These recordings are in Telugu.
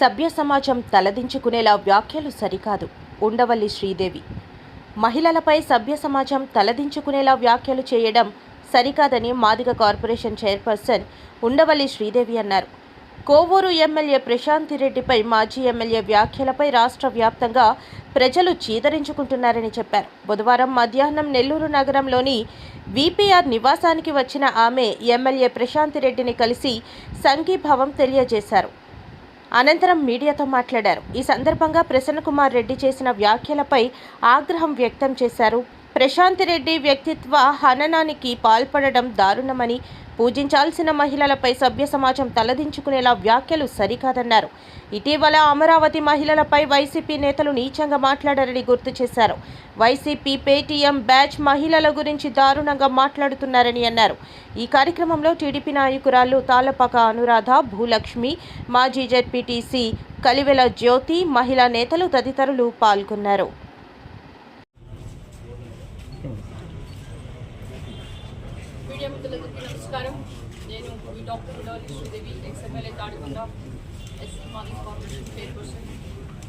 సభ్య సమాజం తలదించుకునేలా వ్యాఖ్యలు సరికాదు. ఉండవల్లి శ్రీదేవి. మహిళలపై సభ్య సమాజం తలదించుకునేలా వ్యాఖ్యలు చేయడం సరికాదని మాదిగ కార్పొరేషన్ చైర్పర్సన్ ఉండవల్లి శ్రీదేవి అన్నారు. కోవూరు ఎమ్మెల్యే ప్రశాంతి రెడ్డిపై మాజీ ఎమ్మెల్యే వ్యాఖ్యలపై రాష్ట్ర వ్యాప్తంగా ప్రజలు చీదరించుకుంటున్నారని చెప్పారు. బుధవారం మధ్యాహ్నం నెల్లూరు నగరంలోని విపిఆర్ నివాసానికి వచ్చిన ఆమె ఎమ్మెల్యే ప్రశాంతి రెడ్డిని కలిసి సంఘీభావం తెలియజేశారు. అనంతరం మీడియాతో మాట్లాడారు. ఈ సందర్భంగా ప్రసన్నకుమార్ రెడ్డి చేసిన వ్యాఖ్యలపై ఆగ్రహం వ్యక్తం చేశారు. ప్రశాంత్ రెడ్డి వ్యక్తిత్వ హననానికి పాల్పడడం దారుణమని పూజించాల్సిన మహిళలపై సభ్య సమాజం తలదించుకునేలా వ్యాఖ్యలు సరికాదన్నారు. ఇటీవల అమరావతి మహిళలపై వైసీపీ నేతలు నీచంగా మాట్లాడారని గుర్తు చేశారు. వైసీపీ పేటీఎం బ్యాచ్ మహిళల గురించి దారుణంగా మాట్లాడుతున్నారని అన్నారు. ఈ కార్యక్రమంలో టీడీపీ నాయకురాలు తాళపాక అనురాధ భూలక్ష్మి మాజీ జెడ్పీటీసీ కలివెల జ్యోతి మహిళా నేతలు తదితరులు పాల్గొన్నారు. నమస్కారం. Doctor Undavalli Sridevi ex MLA Tadikonda SC మాది కార్పొరేషన్ చైర్పర్సన్.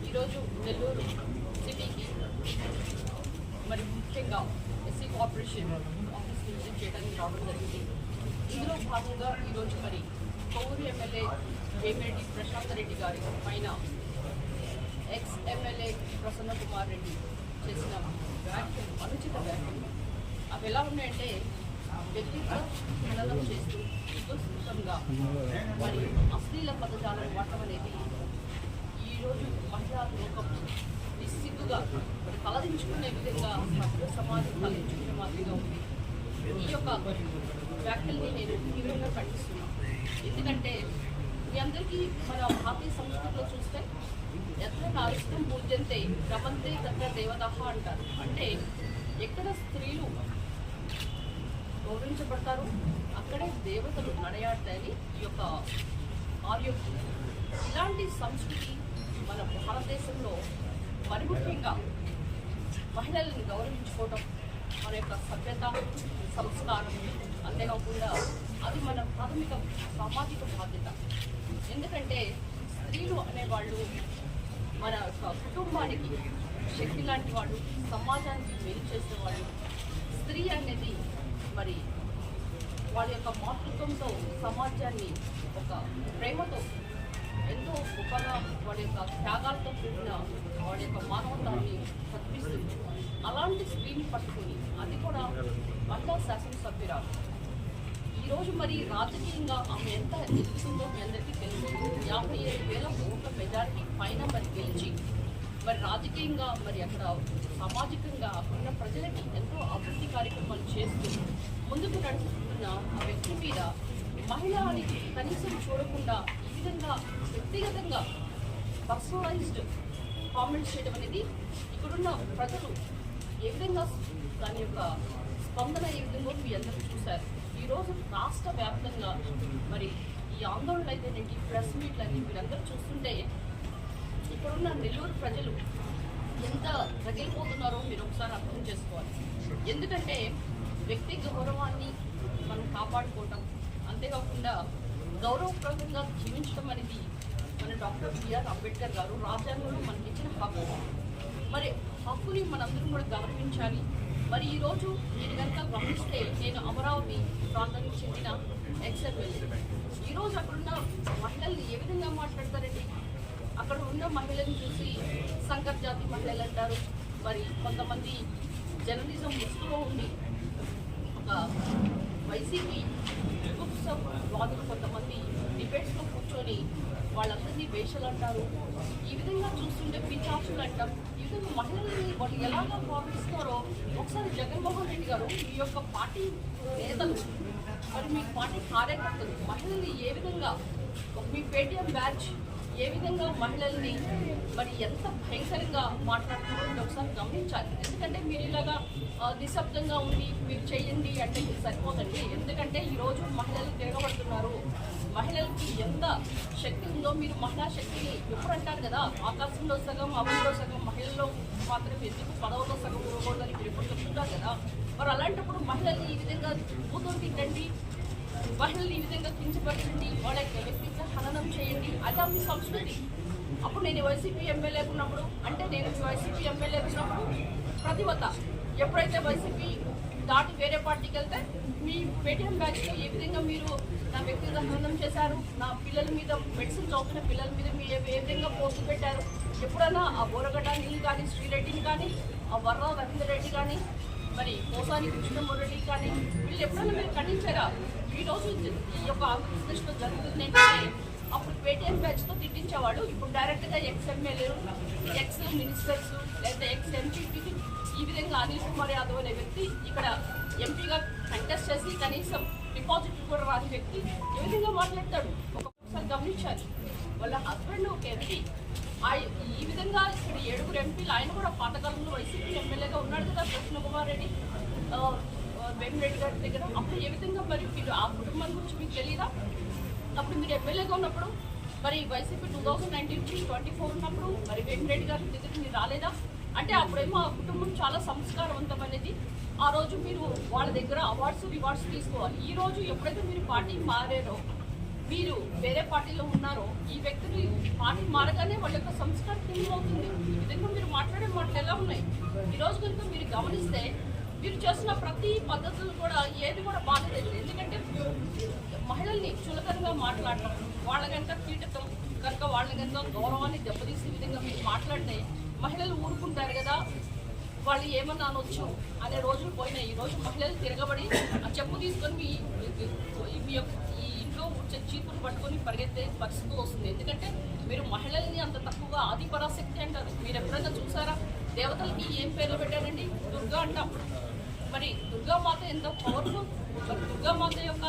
ఈరోజు నెల్లూరు సిటీకి మరి ముఖ్యంగా ఎస్సీ కార్పొరేషన్ ఆఫీస్ విజిట్ చేయడానికి రావడం జరిగింది. ఇందులో భాగంగా ఈరోజు మరి కొవ్వూరు ఎమ్మెల్యే వేమిరెడ్డి ప్రశాంత్ రెడ్డి గారి పైన ఎక్స్ ఎమ్మెల్యే ప్రసన్న కుమార్ రెడ్డి చేసిన వ్యాఖ్యలు అనుచిత వ్యాఖ్యలు. అవి ఎలా ఉన్నాయంటే వ్యక్తిత్వ హననం చేస్తూ విధ్వంసంగా మరియు అశ్లీల పదజాలం వాడటం అనేది ఈరోజు మహిళా లోకం నిస్సిగ్గుగా మరి తలదించుకునే విధంగా సభ్య సమాజం తలదించుకునే మాదిరిగా ఉంది ఈ యొక్క వ్యాఖ్యల్ని నేను తీవ్రంగా ఖండిస్తున్నాను ఎందుకంటే మీ అందరికీ మన భారతీయ సంస్కృతిలో చూస్తే ఎత్ర నారిష్టం పూజ్యంతే రమంతే దగ్గర దేవతః అంటారు అంటే ఎక్కడ స్త్రీలు గౌరవించబడతారు అక్కడే దేవతలు నడయాడతాయని ఈ యొక్క ఆర్యోక్తి ఇలాంటి సంస్కృతి మన భారతదేశంలో మరి ముఖ్యంగా మహిళలను గౌరవించుకోవటం మన యొక్క సభ్యత సంస్కారం అంతేకాకుండా అది మన ప్రాథమిక సామాజిక బాధ్యత. ఎందుకంటే స్త్రీలు అనేవాళ్ళు మన యొక్క కుటుంబానికి శక్తి లాంటి వాళ్ళు సమాజానికి మేలు చేసేవాళ్ళు. స్త్రీ అనేది మరి వాళ్ళ యొక్క మాతృత్వంతో సమాజాన్ని ఒక ప్రేమతో ఎంతో గొప్పగా వాళ్ళ యొక్క త్యాగాలతో కూడిన వాళ్ళ యొక్క మానవతాన్ని కనిపిస్తుంది అలాంటి స్క్రీన్ పట్టుకొని అది కూడా మహిళా శాసనసభ్యురాలు. ఈరోజు మరి రాజకీయంగా ఆమె ఎంత ఎదుగుతుందో మీ అందరికీ తెలుసు. యాభై ఏడు వేల ఓట్ల మెజారిటీ పైన మరి గెలిచి మరి రాజకీయంగా మరి అక్కడ సామాజికంగా ఉన్న ప్రజలకి ఎంతో అభివృద్ధి కార్యక్రమాలు చేస్తూ ముందుకు నడుస్తుంది నడుస్తున్న ఆ వ్యక్తి మీద మహిళ అని కనీసం చూడకుండా ఈ విధంగా వ్యక్తిగతంగా పర్సనలైజ్డ్ కామెంట్స్ చేయడం అనేది ఇక్కడున్న ప్రజలు ఏ విధంగా దాని యొక్క స్పందన ఏ విధంగా మీ అందరూ చూశారు. ఈరోజు రాష్ట్ర వ్యాప్తంగా మరి ఈ ఆందోళనలు అయితేనేంటి ప్రెస్ మీట్లు అని మీరందరూ చూస్తుంటే ఇక్కడున్న నెల్లూరు ప్రజలు ఎంత రగిలిపోతున్నారో మీరు ఒకసారి అర్థం చేసుకోవాలి. ఎందుకంటే వ్యక్తి గౌరవాన్ని మనం కాపాడుకోవటం అంతేకాకుండా గౌరవప్రదంగా జీవించడం అనేది మన డాక్టర్ బిఆర్ అంబేద్కర్ గారు రాజ్యాంగంలో మనకి ఇచ్చిన హక్కు. మరి హక్కుని మనందరం కూడా గౌరవించాలి. మరి ఈరోజు నేను కనుక గమనిస్తే నేను అమరావతి ప్రాంతానికి చెందిన ఎక్స్ఎమ్మెల్యే ఈరోజు అక్కడున్న మహిళల్ని ఏ విధంగా మాట్లాడతారండి? అక్కడ ఉన్న మహిళల్ని చూసి సంకర్ జాతి మహిళలు అంటారు. మరి కొంతమంది జర్నలిజం ముసుగులో ఉండి వైసీపీ గ్రూప్స్ వాదులు కొంతమంది డిబేట్స్లో కూర్చొని వాళ్ళందరినీ వేషలు అంటారు. ఈ విధంగా చూస్తుంటే పిచాచులు అంటాం. ఈ విధంగా మహిళల్ని వాళ్ళు ఎలాగా భావిస్తున్నారో ఒకసారి జగన్మోహన్ రెడ్డి గారు మీ యొక్క పార్టీ నేతలు మరి మీ పార్టీ కార్యకర్తలు మహిళల్ని ఏ విధంగా ఒక మీ పేటీఎం బ్యాచ్ ఏ విధంగా మహిళల్ని మరి ఎంత భయంకరంగా మాట్లాడుతున్నారో? ఒకసారి గమనించాలి. ఎందుకంటే మీరు ఇలాగా నిశ్శబ్దంగా ఉండి మీరు చేయండి అంటే ఇది సరిపోదండి. ఎందుకంటే ఈరోజు మహిళలు తిరగబడుతున్నారు. మహిళలకి ఎంత శక్తి ఉందో మీరు మహిళా శక్తిని ఎప్పుడు అంటారు కదా? ఆకాశంలో సగం అమలులో సగం మహిళల్లో మాత్రం ఎందుకు పదవులో సగం ఇవ్వకూడదని మీరు ఎప్పుడు చెప్తుంటారు కదా? మరి అలాంటప్పుడు మహిళల్ని ఈ విధంగా కూతురు తిట్టండి మహిళల్ని ఈ విధంగా కించపరచండి? వాళ్ళ యొక్క వ్యక్తిత్వ హననం చేయండి? అది మీ సంస్కృతి. అప్పుడు నేను వైసీపీ ఎమ్మెల్యే ఉన్నప్పుడు అంటే నేను వైసీపీ ఎమ్మెల్యే ఉన్నప్పుడు ఒక్క ఎప్పుడైతే వైసీపీ దాటి వేరే పార్టీకి వెళ్తే మీ పేటీఎం బ్యాచ్లో ఏ విధంగా మీరు నా వ్యక్తిగత హననం చేశారు? నా పిల్లల మీద మెడిసిన్ చదువుకున్న పిల్లల మీద మీరు ఏ- విధంగా పోస్టు పెట్టారు? ఎప్పుడైనా ఆ బోరగడ్డ నీళ్ళు కానీ శ్రీరెడ్డిని కానీ ఆ వర్ర రవీంద్ర రెడ్డి కానీ మరి కోసాని రెడ్డి కానీ వీళ్ళు ఎప్పుడైనా మీరు ఖండించారా? ఈరోజు ఈ యొక్క ఆంధ్రప్రదేశ్లో జరుగుతుంది ఏంటంటే అప్పుడు పేటీఎం బ్యాచ్తో తిట్టించేవాడు. ఇప్పుడు డైరెక్ట్గా ఎక్స్ ఎమ్మెల్యేలు ఎక్స్ మినిస్టర్స్ లేదా ఎక్స్ ఎంపీపీ ఈ విధంగా అనిల్ కుమార్ యాదవ్ అనే వ్యక్తి ఇక్కడ ఎంపీగా కంటెస్ట్ చేసి కనీసం డిపాజిట్ కూడా రాని వ్యక్తి ఏ విధంగా మాట్లాడతాడు. ఒక్కొక్కసారి గమనించాలి. వాళ్ళ హస్బెండ్ ఒక ఎంపీ. ఈ విధంగా ఇక్కడ ఏడుగురు ఎంపీలు ఆయన కూడా పాతకాలంలో వైసీపీ ఎమ్మెల్యేగా ఉన్నాడు కదా కృష్ణకుమార్ రెడ్డి. వెంకరెడ్డి గారి దగ్గర. అప్పుడు ఏ విధంగా మరి మీరు ఆ కుటుంబం గురించి మీకు తెలియదా అప్పుడు మీరు ఎమ్మెల్యేగా ఉన్నప్పుడు మరి YCP two thousand nineteen twenty four ఉన్నప్పుడు మరి వెంకరెడ్డి గారి దగ్గర మీరు రాలేదా? అంటే అప్పుడేమో ఆ కుటుంబం చాలా సంస్కారవంతమైనది ఆ రోజు మీరు వాళ్ళ దగ్గర అవార్డ్స్ రివార్డ్స్ తీసుకోవాలి. ఈ రోజు ఎప్పుడైతే మీరు పార్టీ మారారో మీరు వేరే పార్టీలో ఉన్నారో ఈ వ్యక్తులు పార్టీ మారగానే వాళ్ళ యొక్క సంస్కారం అవుతుంది ఈ విధంగా మీరు మాట్లాడే మాటలు ఎలా ఉన్నాయి? ఈ రోజు కనుక మీరు గమనిస్తే మీరు చేస్తున్న ప్రతి పద్ధతులు కూడా ఏది కూడా బాగలేదు. ఎందుకంటే మహిళల్ని చులకనగా మాట్లాడటం వాళ్ళ కనుక కీటకం కనుక వాళ్ళ కనుక గౌరవాన్ని దెబ్బతీసే విధంగా మీరు మాట్లాడితే మహిళలు ఊరుకుంటారు కదా వాళ్ళు ఏమన్నా అనొచ్చు అనే రోజులు పోయినాయి. ఈ రోజు మహిళలు తిరగబడి ఆ చెప్పు తీసుకొని మీ మీ యొక్క ఈ ఇంట్లో వచ్చే చీపులు పట్టుకొని పరిగెత్తే పరిస్థితి వస్తుంది. ఎందుకంటే మీరు మహిళల్ని అంత తక్కువగా ఆదిపరాశక్తి అంటారు. మీరు ఎప్పుడైనా చూసారా? దేవతలకి ఏం పేర్లు పెట్టారండి? దుర్గా అంటాం. మరి దుర్గామాత ఎంత పవర్ఫుల్ మరి దుర్గామాత యొక్క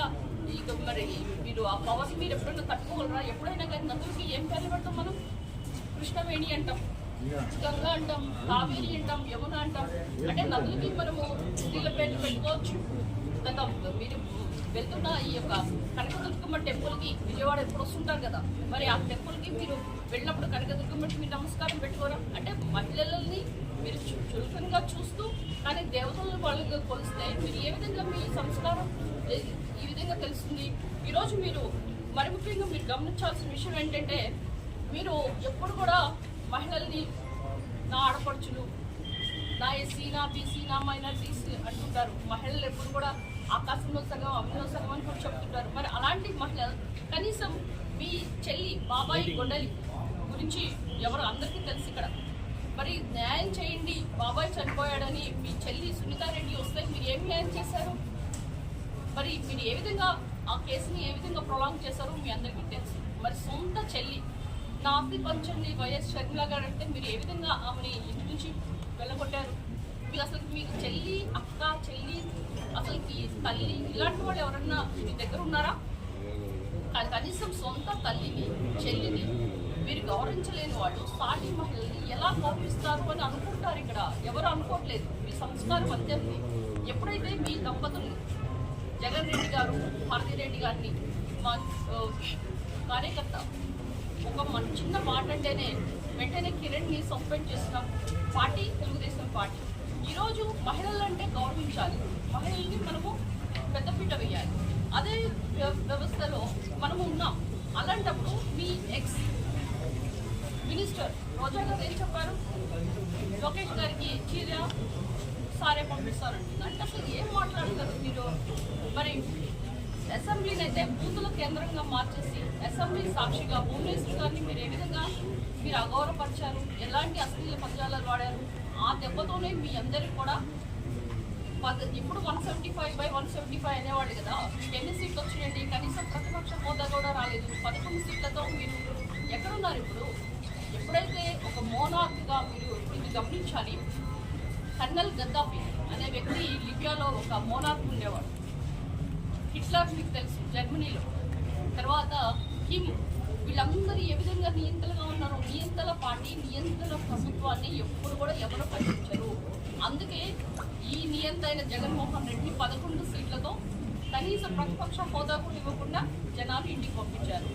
ఇక మరి మీరు ఆ పవర్ని మీరు ఎప్పుడైనా తట్టుకోగలరా? ఎప్పుడైనా కానీ నదులకి ఏం పేర్లు పెడతాం మనం? కృష్ణవేణి అంటాం గంగా అంటాం కావేరి అంటాం యమున అంటాం. అంటే నదులకి మనము నీళ్ళ పేర్లు పెట్టుకోవచ్చు. కదా మీరు వెళ్తున్న ఈ యొక్క కనకదుర్గమ్మ టెంపుల్కి విజయవాడ ఎప్పుడు వస్తుంటారు కదా? మరి ఆ టెంపుల్కి మీరు వెళ్ళినప్పుడు కనకదుర్గమ్మకి మీరు నమస్కారం పెట్టుకోరా? అంటే మహిళలని మీరు చు- చులకనగా చూస్తూ కానీ దేవతలను వాళ్ళగా కొలిస్తే మీరు ఏ విధంగా మీ సంస్కారం ఈ విధంగా తెలుస్తుంది? ఈరోజు మీరు మరి ముఖ్యంగా మీరు గమనించాల్సిన విషయం ఏంటంటే మీరు ఎప్పుడు కూడా మహిళల్ని నా ఆడపడుచులు నా ఎస్సీ నా బీసీ నా మైనారిటీస్ అంటుంటారు. మహిళలు ఎప్పుడు కూడా ఆకాశంలో సగం అమ్మిలో సగం అని కూడా చెప్తుంటారు. మరి అలాంటి మహిళ కనీసం మీ చెల్లి బాబాయి గొడ్డలి గురించి ఎవరు అందరికీ తెలుసు ఇక్కడ. మరి న్యాయం చేయండి. బాబాయ్ చనిపోయాడని మీ చెల్లి సునీతారెడ్డి వస్తే మీరు ఏం న్యాయం చేశారు? మరి మీరు ఏ విధంగా ఆ కేసుని ఏ విధంగా ప్రొలాంగ్ చేశారో మీ అందరికీ తెలుసు. మరి సొంత చెల్లి నా అప్పి పంచండి వైఎస్ షర్మిల గారు అంటే మీరు ఏ విధంగా ఆమెని ఇంటి నుంచి వెళ్ళగొట్టారు? మీరు అసలు మీకు చెల్లి అక్క చెల్లి అసలుకి తల్లి ఇలాంటి వాళ్ళు ఎవరన్నా మీ దగ్గర ఉన్నారా? కానీ కనీసం సొంత తల్లిని చెల్లిని మీరు గౌరవించలేని వాళ్ళు సాటి మహిళల్ని ఎలా గౌరవిస్తారు అని అనుకుంటారు ఇక్కడ? ఎవరు అనుకోవట్లేదు మీ సంస్కారం అంతేంది ఎప్పుడైతే మీ దంపతులు జగన్ రెడ్డి గారు భారతీ రెడ్డి గారిని మా కార్యకర్త ఒక మన చిన్న మాట అంటేనే వెంటనే కిరణ్ని సస్పెండ్ చేసిన పార్టీ తెలుగుదేశం పార్టీ. ఈరోజు మహిళలంటే గౌరవించాలి. మహిళల్ని మనము పెద్దపీట వేయాలి. అదే వ్య- వ్యవస్థలో మనము ఉన్నాం. అలాంటప్పుడు మీ ఎక్స్ మినిస్టర్ రోజా ఏం చెప్పారు? లోకేష్ గారికి చీర సారే పంపిస్తారంటుంది అంటే అసలు ఏం మాట్లాడతారు మీరు? మరి అసెంబ్లీని అయితే బూతుల కేంద్రంగా మార్చేసి అసెంబ్లీ సాక్షిగా భువనేశ్వర్ గారిని మీరు ఏ విధంగా మీరు అగౌరవపరిచారు? ఎలాంటి అశ్లీల పద్యాలు వాడారు? ఆ దెబ్బతోనే మీ అందరికి కూడా ఇప్పుడు one seventy five by one seventy five అనేవాడు కదా మీకు ఎన్ని సీట్లు వచ్చినాయండి? కనీసం ప్రతిపక్ష హోదా కూడా రాలేదు. పదకొండు సీట్లతో మీరు ఎక్కడున్నారు ఇప్పుడు? ఎప్పుడైతే ఒక మోనార్క్గా మీరు ఇప్పుడు ఇది గమనించాలి కర్నల్ గద్దాఫీ అనే వ్యక్తి లిబియాలో ఒక మోనార్క్ ఉండేవాడు. హిట్లర్ మీకు తెలుసు జర్మనీలో. తర్వాత కిమ్ వీళ్ళందరూ ఏ విధంగా నియంత్రణగా ఉన్నారో నియంత్రణ పార్టీ నియంత్రణ ప్రభుత్వాన్ని ఎప్పుడు కూడా ఎవరు పట్టించరు. అందుకే ఈ నియంత్రణ జగన్మోహన్ రెడ్డి పదకొండు సీట్లతో కనీస ప్రతిపక్ష హోదా కూడా ఇవ్వకుండా జనాలు ఇంటికి పంపించారు.